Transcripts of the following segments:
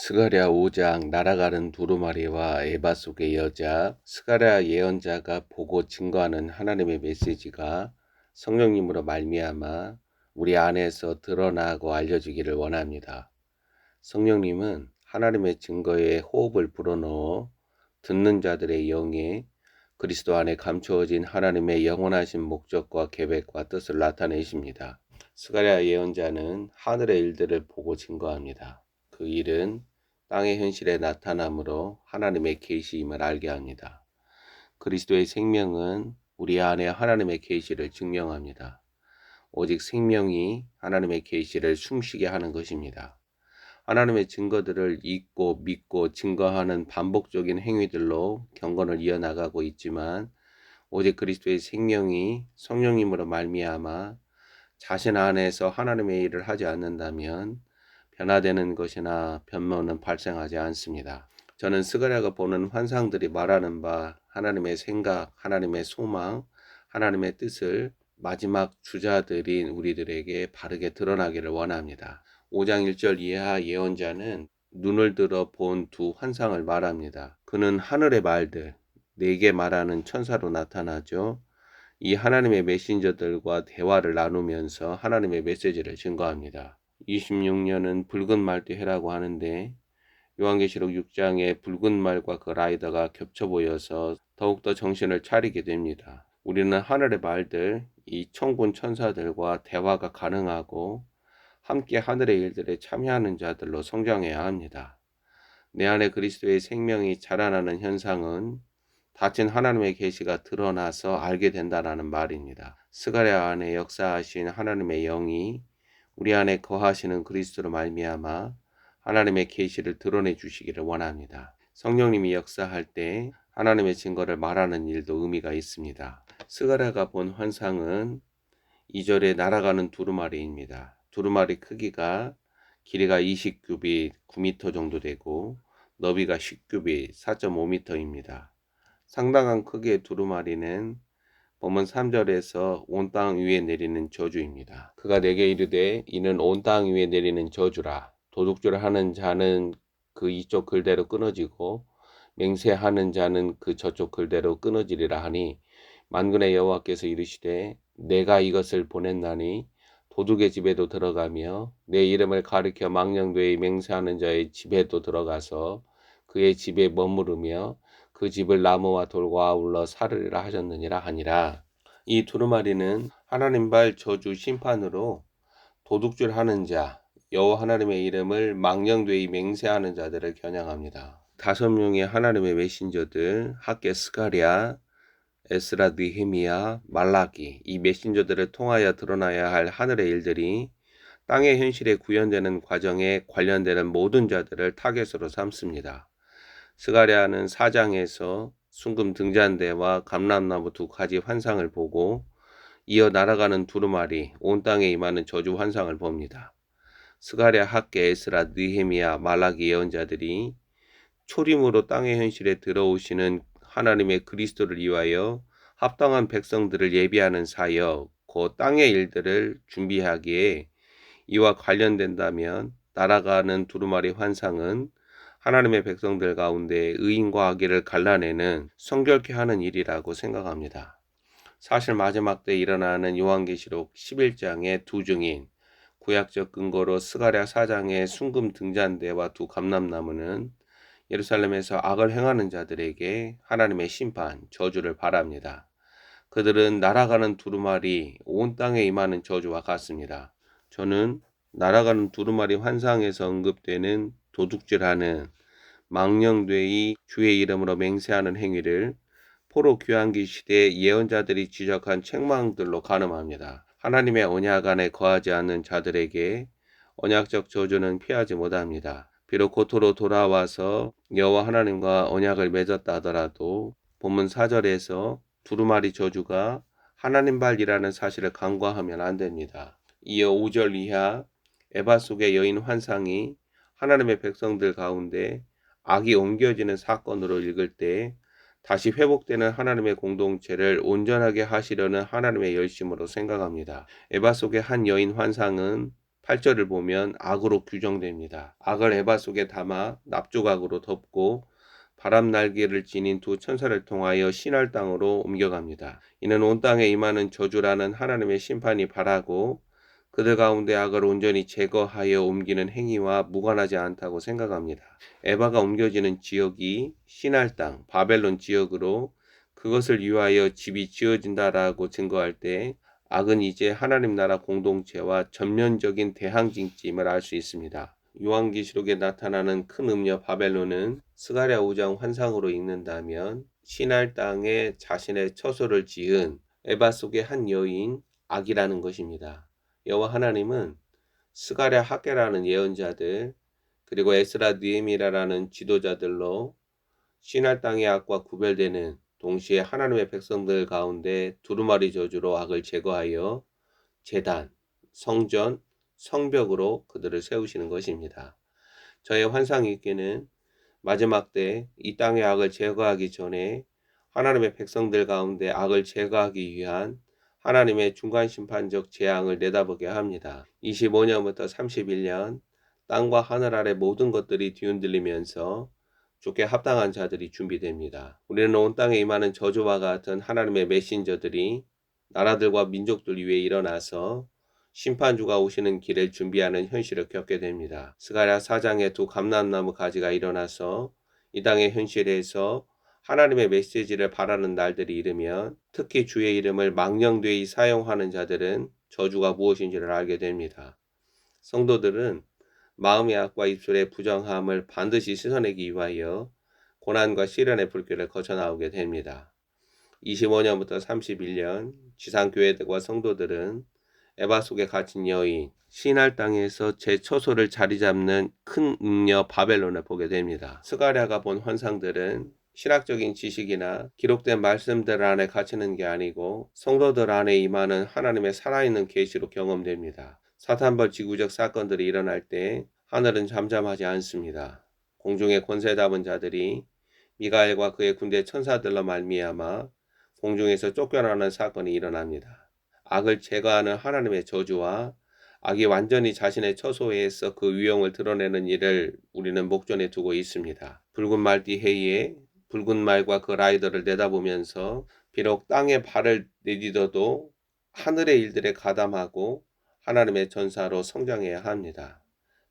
스가랴 5장 날아가는 두루마리와 에바 속의 여자 스가랴 예언자가 보고 증거하는 하나님의 메시지가 성령님으로 말미암아 우리 안에서 드러나고 알려지기를 원합니다. 성령님은 하나님의 증거에 호흡을 불어넣어 듣는 자들의 영에 그리스도 안에 감추어진 하나님의 영원하신 목적과 계획과 뜻을 나타내십니다. 스가랴 예언자는 하늘의 일들을 보고 증거합니다. 그 일은 땅의 현실에 나타남으로 하나님의 계시임을 알게 합니다. 그리스도의 생명은 우리 안에 하나님의 계시를 증명합니다. 오직 생명이 하나님의 계시를 숨쉬게 하는 것입니다. 하나님의 증거들을 잊고 믿고 증거하는 반복적인 행위들로 경건을 이어나가고 있지만 오직 그리스도의 생명이 성령님으로 말미암아 자신 안에서 하나님의 일을 하지 않는다면 변화되는 것이나 변모는 발생하지 않습니다. 저는 스가랴가 보는 환상들이 말하는 바 하나님의 생각, 하나님의 소망, 하나님의 뜻을 마지막 주자들인 우리들에게 바르게 드러나기를 원합니다. 5장 1절 이하 예언자는 눈을 들어 본 두 환상을 말합니다. 그는 하늘의 말들, 네개 말하는 천사로 나타나죠. 이 하나님의 메신저들과 대화를 나누면서 하나님의 메시지를 증거합니다. 26년은 붉은 말띠해라고 하는데 요한계시록 6장에 붉은 말과 그 라이더가 겹쳐 보여서 더욱더 정신을 차리게 됩니다. 우리는 하늘의 말들, 이 천군 천사들과 대화가 가능하고 함께 하늘의 일들에 참여하는 자들로 성장해야 합니다. 내 안에 그리스도의 생명이 자라나는 현상은 닫힌 하나님의 계시가 드러나서 알게 된다라는 말입니다. 스가랴 안에 역사하신 하나님의 영이 우리 안에 거하시는 그리스도로 말미암아 하나님의 계시를 드러내 주시기를 원합니다. 성령님이 역사할 때 하나님의 증거를 말하는 일도 의미가 있습니다. 스가랴가 본 환상은 2절에 날아가는 두루마리입니다. 두루마리 크기가 길이가 20규빗 9m 정도 되고 너비가 10규빗 4.5m입니다. 상당한 크기의 두루마리는 본문 3절에서 온 땅 위에 내리는 저주입니다. 그가 내게 이르되 이는 온 땅 위에 내리는 저주라. 도둑질을 하는 자는 그 이쪽 글대로 끊어지고 맹세하는 자는 그 저쪽 글대로 끊어지리라 하니 만군의 여호와께서 이르시되 내가 이것을 보냈나니 도둑의 집에도 들어가며 내 이름을 가리켜 망령되이 맹세하는 자의 집에도 들어가서 그의 집에 머무르며 그 집을 나무와 돌과 아울러 사르리라 하셨느니라 하니라. 이 두루마리는 하나님 발 저주 심판으로 도둑질 하는 자, 여호와 하나님의 이름을 망령되이 맹세하는 자들을 겨냥합니다. 다섯 명의 하나님의 메신저들, 학계 스가랴, 에스라 느헤미야, 말라기 이 메신저들을 통하여 드러나야 할 하늘의 일들이 땅의 현실에 구현되는 과정에 관련되는 모든 자들을 타겟으로 삼습니다. 스가랴는 사장에서 순금 등잔대와 감람나무 두 가지 환상을 보고 이어 날아가는 두루마리 온 땅에 임하는 저주 환상을 봅니다. 스가랴 학계 에스라 느헤미야 말라기 예언자들이 초림으로 땅의 현실에 들어오시는 하나님의 그리스도를 위하여 합당한 백성들을 예비하는 사역, 그 땅의 일들을 준비하기에 이와 관련된다면 날아가는 두루마리 환상은 하나님의 백성들 가운데 의인과 악의를 갈라내는 성결케 하는 일이라고 생각합니다. 사실 마지막 때 일어나는 요한계시록 11장의 두 증인 구약적 근거로 스가랴 사장의 순금 등잔대와 두 감람나무는 예루살렘에서 악을 행하는 자들에게 하나님의 심판, 저주를 바랍니다. 그들은 날아가는 두루마리 온 땅에 임하는 저주와 같습니다. 저는 날아가는 두루마리 환상에서 언급되는 도둑질하는 망령되이 주의 이름으로 맹세하는 행위를 포로 귀환기 시대 예언자들이 지적한 책망들로 가늠합니다. 하나님의 언약 안에 거하지 않는 자들에게 언약적 저주는 피하지 못합니다. 비록 고토로 돌아와서 여호와 하나님과 언약을 맺었다 하더라도 본문 4절에서 두루마리 저주가 하나님 발이라는 사실을 간과하면 안 됩니다. 이어 5절 이하 에바 속의 여인 환상이 하나님의 백성들 가운데 악이 옮겨지는 사건으로 읽을 때 다시 회복되는 하나님의 공동체를 온전하게 하시려는 하나님의 열심으로 생각합니다. 에바 속의 한 여인 환상은 8절을 보면 악으로 규정됩니다. 악을 에바 속에 담아 납조각으로 덮고 바람 날개를 지닌 두 천사를 통하여 신할 땅으로 옮겨갑니다. 이는 온 땅에 임하는 저주라는 하나님의 심판이 바라고 그들 가운데 악을 온전히 제거하여 옮기는 행위와 무관하지 않다고 생각합니다. 에바가 옮겨지는 지역이 신할 땅, 바벨론 지역으로 그것을 위하여 집이 지어진다라고 증거할 때 악은 이제 하나님 나라 공동체와 전면적인 대항징임을 알 수 있습니다. 요한계시록에 나타나는 큰 음녀 바벨론은 스가랴 5장 환상으로 읽는다면 신할 땅에 자신의 처소를 지은 에바 속의 한 여인 악이라는 것입니다. 여호와 하나님은 스가랴 학계라는 예언자들 그리고 에스라 느헤미라라는 지도자들로 신할 땅의 악과 구별되는 동시에 하나님의 백성들 가운데 두루마리 저주로 악을 제거하여 재단, 성전, 성벽으로 그들을 세우시는 것입니다. 저의 환상 읽기는 마지막 때 이 땅의 악을 제거하기 전에 하나님의 백성들 가운데 악을 제거하기 위한 하나님의 중간 심판적 재앙을 내다보게 합니다. 25년부터 31년 땅과 하늘 아래 모든 것들이 뒤흔들리면서 죽게 합당한 자들이 준비됩니다. 우리는 온 땅에 임하는 저주와 같은 하나님의 메신저들이 나라들과 민족들 위에 일어나서 심판주가 오시는 길을 준비하는 현실을 겪게 됩니다. 스가랴 4장에 두 감람나무 가지가 일어나서 이 땅의 현실에서 하나님의 메시지를 바라는 날들이 이르면 특히 주의 이름을 망령되이 사용하는 자들은 저주가 무엇인지를 알게 됩니다. 성도들은 마음의 악과 입술의 부정함을 반드시 씻어내기 위하여 고난과 시련의 불길을 거쳐 나오게 됩니다. 25년부터 31년 지상교회들과 성도들은 에바 속에 갇힌 여인, 신할 땅에서 제 처소를 자리 잡는 큰 음녀 바벨론을 보게 됩니다. 스가랴가 본 환상들은 신학적인 지식이나 기록된 말씀들 안에 갇히는 게 아니고 성도들 안에 임하는 하나님의 살아있는 계시로 경험됩니다. 사탄벌 지구적 사건들이 일어날 때 하늘은 잠잠하지 않습니다. 공중의 권세 잡은 자들이 미가엘과 그의 군대 천사들로 말미암아 공중에서 쫓겨나는 사건이 일어납니다. 악을 제거하는 하나님의 저주와 악이 완전히 자신의 처소에서 그 위용을 드러내는 일을 우리는 목전에 두고 있습니다. 붉은 말띠 해에 붉은 말과 그 라이더를 내다보면서 비록 땅에 발을 내딛어도 하늘의 일들에 가담하고 하나님의 전사로 성장해야 합니다.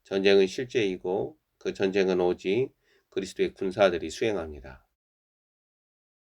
전쟁은 실제이고 그 전쟁은 오직 그리스도의 군사들이 수행합니다.